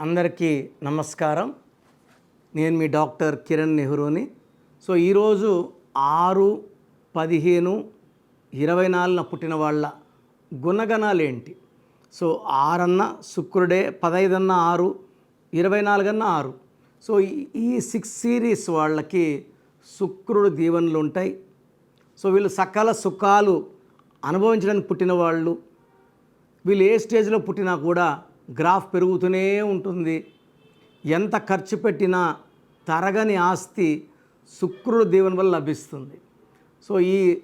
అందరికీ నమస్కారం. నేను మీ డాక్టర్ కిరణ్ నెహ్రూని. సో ఈరోజు ఆరు పదిహేను ఇరవై నాలుగున పుట్టిన వాళ్ళ గుణగణాలు ఏంటి సో ఆరన్న శుక్రుడే పదైదన్న ఆరు ఇరవై నాలుగన్న ఆరు. సో ఈ- సిక్స్ సిరీస్ వాళ్ళకి శుక్రుడు దీవెనలు ఉంటాయి. సో వీళ్ళు సకల సుఖాలు అనుభవించడానికి పుట్టిన వాళ్ళు. వీళ్ళు ఏ స్టేజ్లో పుట్టినా కూడా గ్రాఫ్ పెరుగుతూనే ఉంటుంది. ఎంత ఖర్చు పెట్టినా తరగని ఆస్తి శుక్రుడు దీవెన వల్ల లభిస్తుంది. సో ఈ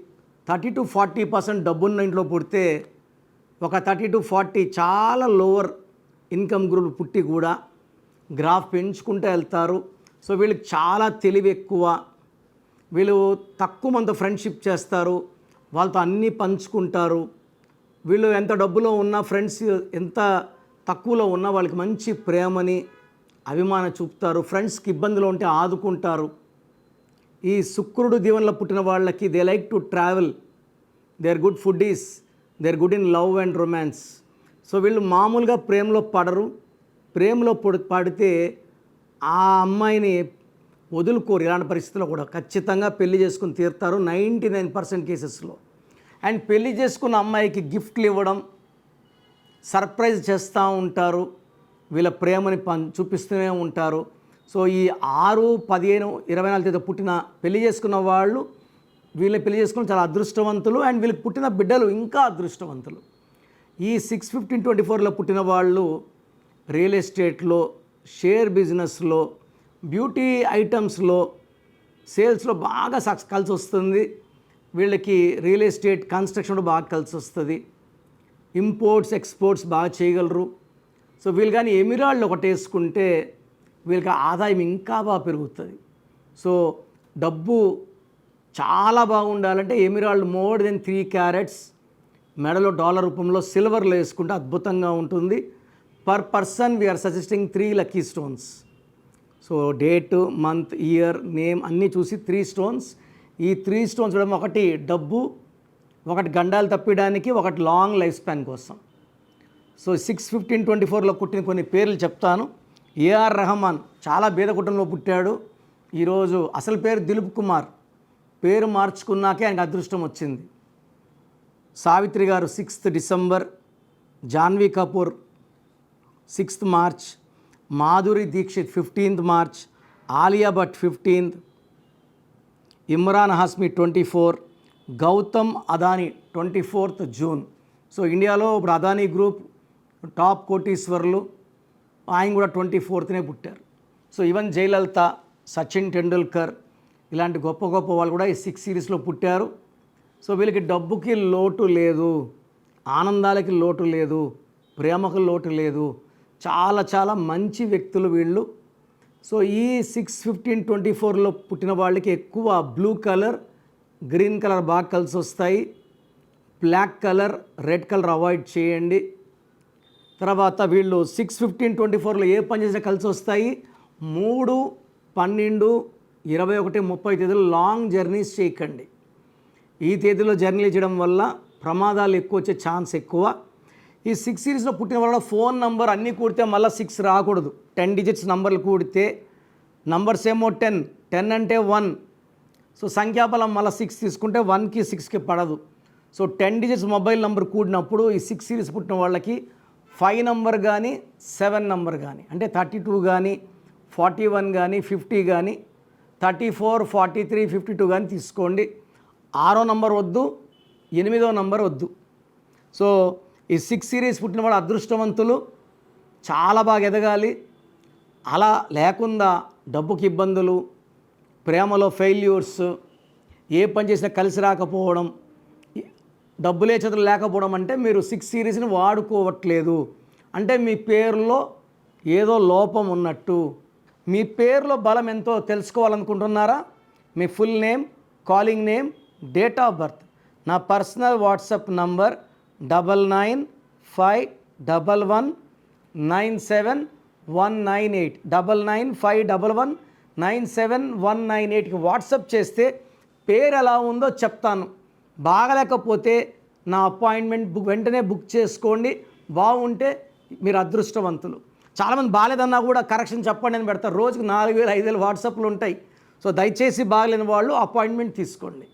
థర్టీ టు ఫార్టీ పర్సెంట్ డబ్బున్న ఇంట్లో పుడితే ఒక థర్టీ టు ఫార్టీ చాలా లోవర్ ఇన్కమ్ గ్రూప్ పుట్టి కూడా గ్రాఫ్ పెంచుకుంటూ వెళ్తారు. సో వీళ్ళకి చాలా తెలివి ఎక్కువ. వీళ్ళు తక్కువ మంది ఫ్రెండ్షిప్ చేస్తారు. వాళ్ళతో అన్నీ పంచుకుంటారు. వీళ్ళు ఎంత డబ్బులో ఉన్నా ఫ్రెండ్స్ ఎంత తక్కువలో ఉన్న వాళ్ళకి మంచి ప్రేమని అభిమానం చూపుతారు ఫ్రెండ్స్కి ఇబ్బందులు ఉంటే ఆదుకుంటారు. ఈ శుక్రుడు దీవెనలో పుట్టిన వాళ్ళకి they like to travel they are good food they are good in love and romance so వీళ్ళు మామూలుగా ప్రేమలో పడరు. ప్రేమలో పడి పడితే ఆ అమ్మాయిని వదులుకోరు. ఇలాంటి పరిస్థితుల్లో కూడా ఖచ్చితంగా పెళ్ళి చేసుకుని తీరుతారు నైంటీ నైన్ పర్సెంట్ కేసెస్లో. అండ్ పెళ్ళి చేసుకున్న అమ్మాయికి గిఫ్ట్లు ఇవ్వడం సర్ప్రైజ్ చేస్తూ ఉంటారు. వీళ్ళ ప్రేమని పం చూపిస్తూనే ఉంటారు. సో ఈ ఆరు పదిహేను ఇరవై నాలుగు తేదీ పుట్టిన పెళ్ళి చేసుకున్న వాళ్ళు వీళ్ళని పెళ్ళి చేసుకుని చాలా అదృష్టవంతులు అండ్ వీళ్ళకి పుట్టిన బిడ్డలు ఇంకా అదృష్టవంతులు. ఈ సిక్స్ ఫిఫ్టీన్ ట్వంటీ ఫోర్లో పుట్టిన వాళ్ళు రియల్ ఎస్టేట్లో షేర్ బిజినెస్లో బ్యూటీ ఐటమ్స్లో సేల్స్లో బాగా సక్స్ కలిసి వస్తుంది వీళ్ళకి రియల్ ఎస్టేట్ కన్స్ట్రక్షన్లో బాగా కలిసి వస్తుంది ఇంపోర్ట్స్ ఎక్స్పోర్ట్స్ బాగా చేయగలరు. సో వీళ్ళు కానీ ఎమిరాళ్ళు ఒకటి వేసుకుంటే వీళ్ళకి ఆదాయం ఇంకా బాగా పెరుగుతుంది. సో డబ్బు చాలా బాగుండాలంటే emerald more than three carats మెడలో డాలర్ రూపంలో సిల్వర్లో వేసుకుంటే అద్భుతంగా ఉంటుంది. Per person we're suggesting three lucky stones. So date month year name అన్నీ చూసి త్రీ స్టోన్స్. ఈ త్రీ స్టోన్స్ చూడడం ఒకటి డబ్బు ఒకటి గండాలు తప్పించడానికి ఒకటి లాంగ్ లైఫ్ స్పాన్ కోసం. సో సిక్స్ ఫిఫ్టీన్ ట్వంటీ ఫోర్లో పుట్టిన కొన్ని పేర్లు చెప్తాను. ఏఆర్ రెహమాన్ చాలా బీద కుటుంబంలో పుట్టాడు. ఈరోజు అసలు పేరు దిలీప్ కుమార్. పేరు మార్చుకున్నాకే ఆయనకు అదృష్టం వచ్చింది. Savitri garu sixth December Janhvi Kapoor sixth March Madhuri Dixit fifteenth March Alia Bhatt fifteenth Emraan Hashmi twenty four Gautam Adani twenty fourth June. So ఇండియాలో ఇప్పుడు అదానీ గ్రూప్ టాప్ కోటీశ్వర్లు ఆయన కూడా ట్వంటీ ఫోర్త్నే పుట్టారు. సో ఈవెన్ జయలలిత సచిన్ టెండూల్కర్ ఇలాంటి గొప్ప గొప్ప వాళ్ళు కూడా ఈ సిక్స్ సిరీస్లో పుట్టారు. సో వీళ్ళకి డబ్బుకి లోటు లేదు ఆనందాలకి లోటు లేదు ప్రేమకు లోటు లేదు చాలా చాలా మంచి వ్యక్తులు వీళ్ళు. సో ఈ సిక్స్ ఫిఫ్టీన్ ట్వంటీ ఫోర్లో పుట్టిన వాళ్ళకి ఎక్కువ బ్లూ కలర్ గ్రీన్ కలర్ బాగా కలిసి వస్తాయి. Black colour red colour avoid చేయండి. తర్వాత వీళ్ళు సిక్స్ ఫిఫ్టీన్ ట్వంటీ ఫోర్లో ఏ పని చేసినా కలిసి వస్తాయి. మూడు పన్నెండు ఇరవై ఒకటి ముప్పై తేదీలు లాంగ్ జర్నీస్ చేయకండి. ఈ తేదీలో జర్నీలు చేయడం వల్ల ప్రమాదాలు ఎక్కువ వచ్చే ఛాన్స్ ఎక్కువ. ఈ సిక్స్ సిరీస్లో పుట్టిన వాళ్ళ ఫోన్ నంబర్ అన్నీ కూడితే మళ్ళీ సిక్స్ రాకూడదు. టెన్ డిజిట్స్ నంబర్లు కూడితే. నంబర్స్ ఏమో టెన్ టెన్ అంటే వన్. సో సంఖ్యాబలం మళ్ళీ సిక్స్ తీసుకుంటే వన్కి సిక్స్కి పడదు. So ten digits mobile number కూడినప్పుడు ఈ సిక్స్ సిరీస్ పుట్టిన వాళ్ళకి ఫైవ్ నెంబర్ కానీ సెవెన్ నెంబర్ కానీ అంటే థర్టీ టూ కానీ ఫార్టీ వన్ కానీ ఫిఫ్టీ కానీ thirty four forty three fifty two కానీ తీసుకోండి. ఆరో నంబర్ వద్దు ఎనిమిదో నంబర్ వద్దు. సో ఈ సిక్స్ సిరీస్ పుట్టిన వాళ్ళు అదృష్టవంతులు చాలా బాగా ఎదగాలి. అలా లేకుండా డబ్బుకి ఇబ్బందులు ప్రేమలో ఫెయిల్యూర్స్ ఏ పని చేసినా కలిసి రాకపోవడం డబ్బులే చేతులు లేకపోవడం అంటే మీరు సిక్స్ సిరీస్ని వాడుకోవట్లేదు. అంటే మీ పేరులో ఏదో లోపం ఉన్నట్టు. మీ పేరులో బలం ఎంతో తెలుసుకోవాలనుకుంటున్నారా? మీ full name calling name date of birth నా personal WhatsApp number double nine five double one nine seven one nine eight double nine five double one nine seven one nine ఎయిట్కి వాట్సప్ చేస్తే పేరు ఎలా ఉందో చెప్తాను. బాగలేకపోతే నా అపాయింట్మెంట్ బుక్ వెంటనే book చేసుకోండి. బాగుంటే మీరు అదృష్టవంతులు. చాలామంది బాగాలేదన్నా కూడా కరెక్షన్ చెప్పండి అని పెడతారు. రోజుకి నాలుగు వేలు ఐదు వేలు వాట్సాప్లు ఉంటాయి. సో దయచేసి బాగలేని వాళ్ళు అపాయింట్మెంట్ తీసుకోండి.